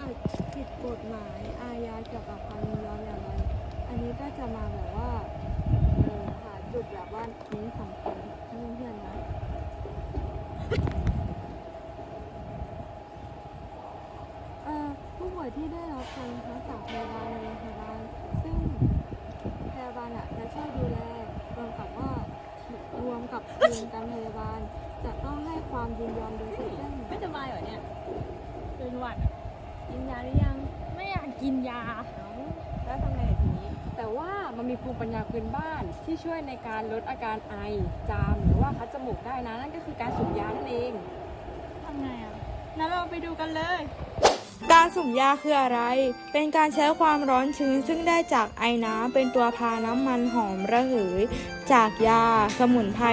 อาจผิดกฎหมายอาญาเกี่ยวกับความยินยอมอย่างไรอันนี้ก็จะมาแบบว่าเออหาจุดแบบว่าเน้นสำคัญให้เพื่อนๆนะเอ่อผู้ป่วยที่ได้รับการรักษาพยาบาลในโรงพยาบาลซึ่งพยาบาลอะจะช่วยดูแลรวมกับว่ารวมกับทีมการพยาบาล จะต้องให้ความยินยอมโดยเสร็จเรื่องไม่สบายเหรอเนี่ยเป็นหวัด กินยาหรือยัง ไม่อยากกินยา แล้วทำไงทีนี้ แต่ว่ามันมีภูมิปัญญาพื้นบ้านที่ช่วยในการลดอาการไอ จาม หรือว่าคัดจมูกได้นะ นั่นก็คือการสูบยานั่นเอง ทำไงอะงั้นเราไปดูกันเลย การสุ่มยาคืออะไร เป็นการใช้ความร้อนชื้นซึ่งได้จากไอน้ำเป็นตัวพาน้ำมันหอมระเหย จากยาสมุนไพร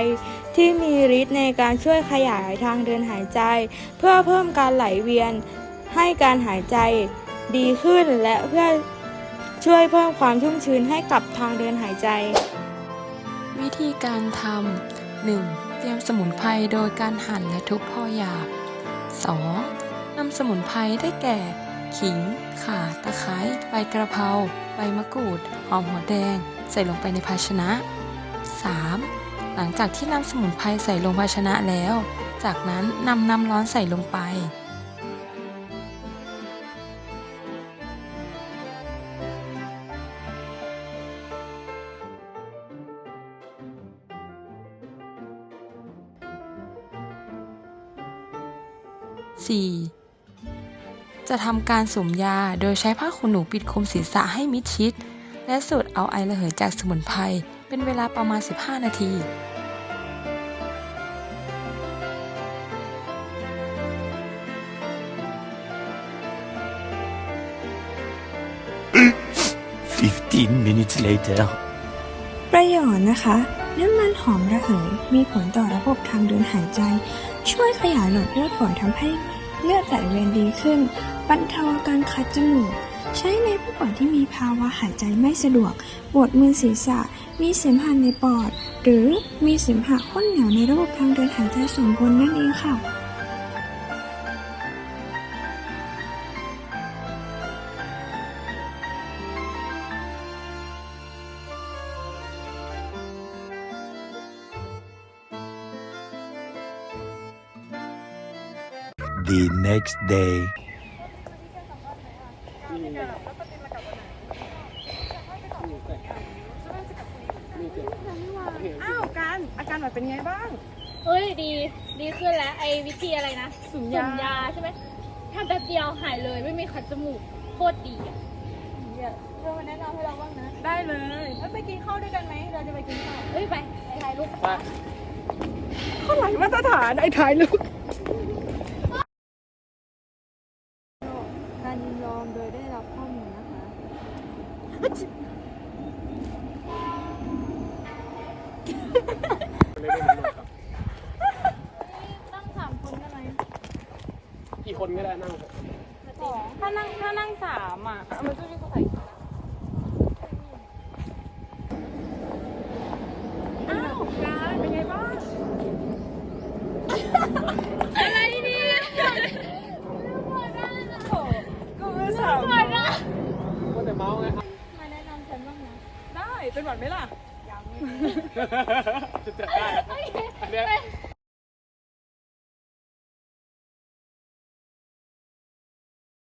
ที่มีฤทธิ์ในการช่วยขยายทางเดินหายใจ เพื่อเพิ่มการไหลเวียน ให้การหายใจดีขึ้นและเพื่อช่วยเพิ่มความชุ่มชื้นให้กับทางเดินหายใจ วิธีการทำ 1. เตรียมสมุนไพรโดยการหั่นและทุบพอหยาบ 2. นำสมุนไพรได้แก่ ขิง ข่า ตะไคร้ ใบกระเพรา ใบมะกรูด หอมหัวแดง ใส่ลงไปในภาชนะ 3. หลังจากที่นำสมุนไพรใส่ลงภาชนะแล้ว จากนั้นนำน้ำร้อนใส่ลงไป 4. จะทำการสุ่มยาโดยใช้ผ้าขนหนูปิดคลุมศีรษะให้มิดชิด และสูดเอาไอระเหยจากสมุนไพรเป็นเวลาประมาณ 15 นาที15 minutes later. ประโยชน์นะคะ น้ำมันหอมระเหยมีผลต่อระบบทางเดินหายใจ ช่วยขยายหลอดเลือดฝอยทำให้เลือดไหลเวียนดีขึ้น บรรเทาอาการคัดจมูก ใช้ในผู้ป่วยที่มีภาวะหายใจไม่สะดวก ปวดมือศีรษะ มีเสมหะในปอด หรือมีเสมหะข้นเหนียวในระบบทางเดินหายใจสมบูรณ์นั่นเองค่ะ The next day. อ้าวการอาการหน่อยเป็นไงบ้างเฮ้ยดี ดีขึ้นแล้วไอ้วิธีอะไรนะสุ่มสุ่ยามยาใช่ไหมทำแป๊บเดียวหายเลยไม่มีขัดจมูกโคตรดีอะเธอมาแนะนำให้เราบ้างนะได้เลยแล้วไปกินข้าวด้วยกันไหมเราจะไปกินข้าวเฮ้ยไปไปถ่ายรูป ข้าวไหลมาตรฐานไอ้ถ่ายรูป การยินยอมโดยได้รับข้อมูลนะคะตั้งสามคนได้ไหมกี่คนก็ได้นั่งถ้านั่งถ้านั่งสามอะ มันจะมีคนใส่อ้าวการเป็นไงบ้าง อะไรดีอะ กูก็สาม ว่า แต่เมาส์ไงมาแนะนำฉันบ้างนะได้เป็นหวัดไหมล่ะจะจัดได้อันเนี้ย